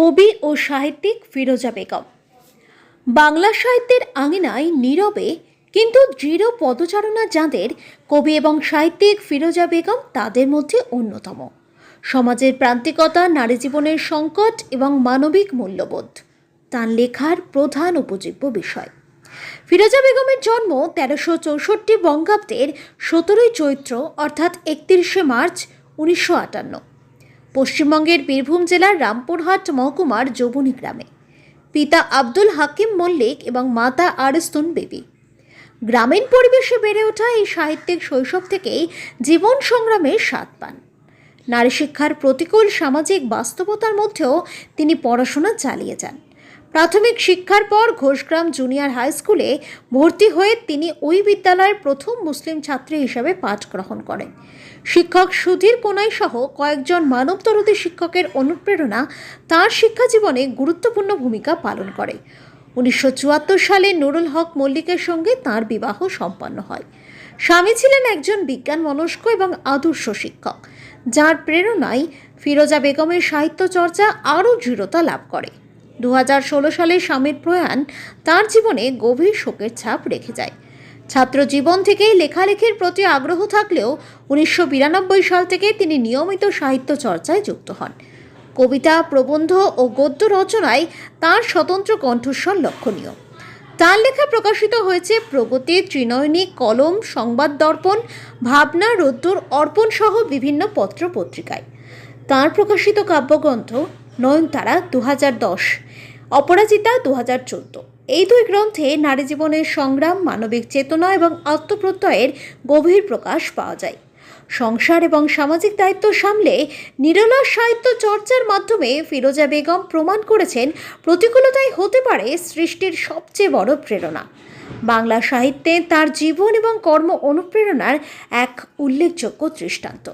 কবি ও সাহিত্যিক ফিরোজা বেগম। বাংলা সাহিত্যের আঙিনায় নীরবে কিন্তু দৃঢ় পদচারণা যাঁদের, কবি এবং সাহিত্যিক ফিরোজা বেগম তাদের মধ্যে অন্যতম। সমাজের প্রান্তিকতা, নারী জীবনের সংকট এবং মানবিক মূল্যবোধ, তার লেখার প্রধান উপজীব্য বিষয়। ফিরোজা বেগমের জন্ম তেরোশো চৌষট্টি বঙ্গাব্দের সতেরোই চৈত্র, অর্থাৎ একত্রিশে মার্চ, উনিশশো আটান্ন। পশ্চিমবঙ্গের বীরভূম জেলার রামপুরহাট মহকুমার যবনী গ্রামে। পিতা আব্দুল হাকিম মল্লিক এবং মাতা আরস্তুন বেবি। গ্রামীণ পরিবেশে বেড়ে ওঠা এই সাহিত্যিক শৈশব থেকেই জীবন সংগ্রামে স্বাদ পান। নারী শিক্ষার প্রতিকূল সামাজিক বাস্তবতার মধ্যেও তিনি পড়াশোনা চালিয়ে যান। প্রাথমিক শিক্ষার পর ঘোষগ্রাম জুনিয়র হাই স্কুলে ভর্তি হয়ে তিনি ওই বিদ্যালয়ের প্রথম মুসলিম ছাত্রী হিসাবে পাঠ গ্রহণ করেন। শিক্ষক সুধীর কোনাই সহ কয়েকজন মানবতরদী শিক্ষকের অনুপ্রেরণা তার শিক্ষা জীবনে গুরুত্বপূর্ণ ভূমিকা পালন করে। উনিশশো চুয়াত্তর সালে নুরুল হক মল্লিকের সঙ্গে তার বিবাহ সম্পন্ন হয়। স্বামী ছিলেন একজন বিজ্ঞান মনস্ক এবং আদর্শ শিক্ষক। যার প্রেরণায় ফিরোজা বেগমের সাহিত্য চর্চা আরও দৃঢ়তা লাভ করে। দু হাজার ষোলো সালে স্বামীর প্রয়াণ তার জীবনে গভীর শোকের ছাপ রেখে যায়। ছাত্র জীবন থেকেই লেখালেখির প্রতি আগ্রহ থাকলেও উনিশশো বিরানব্বই সাল থেকে তিনি নিয়মিত সাহিত্য চর্চায় যুক্ত হন। কবিতা, প্রবন্ধ ও গদ্য রচনায় তার স্বতন্ত্র কণ্ঠস্বর লক্ষণীয়। তার লেখা প্রকাশিত হয়েছে প্রগতি, ত্রিনয়নী, কলম, সংবাদ দর্পণ, ভাবনা, রোদ্দুর, অর্পণ সহ বিভিন্ন পত্র পত্রিকায়। তার প্রকাশিত কাব্যগ্রন্থ নয়নতারা দু হাজার দশ, অপরাজিতা দু হাজার চোদ্দ। এই দুই গ্রন্থে নারী জীবনের সংগ্রাম, মানবিক চেতনা এবং আত্মপ্রত্যয়ের গভীর প্রকাশ পাওয়া যায়। সংসার এবং সামাজিক দায়িত্ব সামলে নিরলস সাহিত্য চর্চার মাধ্যমে ফিরোজা বেগম প্রমাণ করেছেন প্রতিকূলতাই হতে পারে সৃষ্টির সবচেয়ে বড় প্রেরণা। বাংলা সাহিত্যে তার জীবন এবং কর্ম অনুপ্রেরণার এক উল্লেখযোগ্য দৃষ্টান্ত।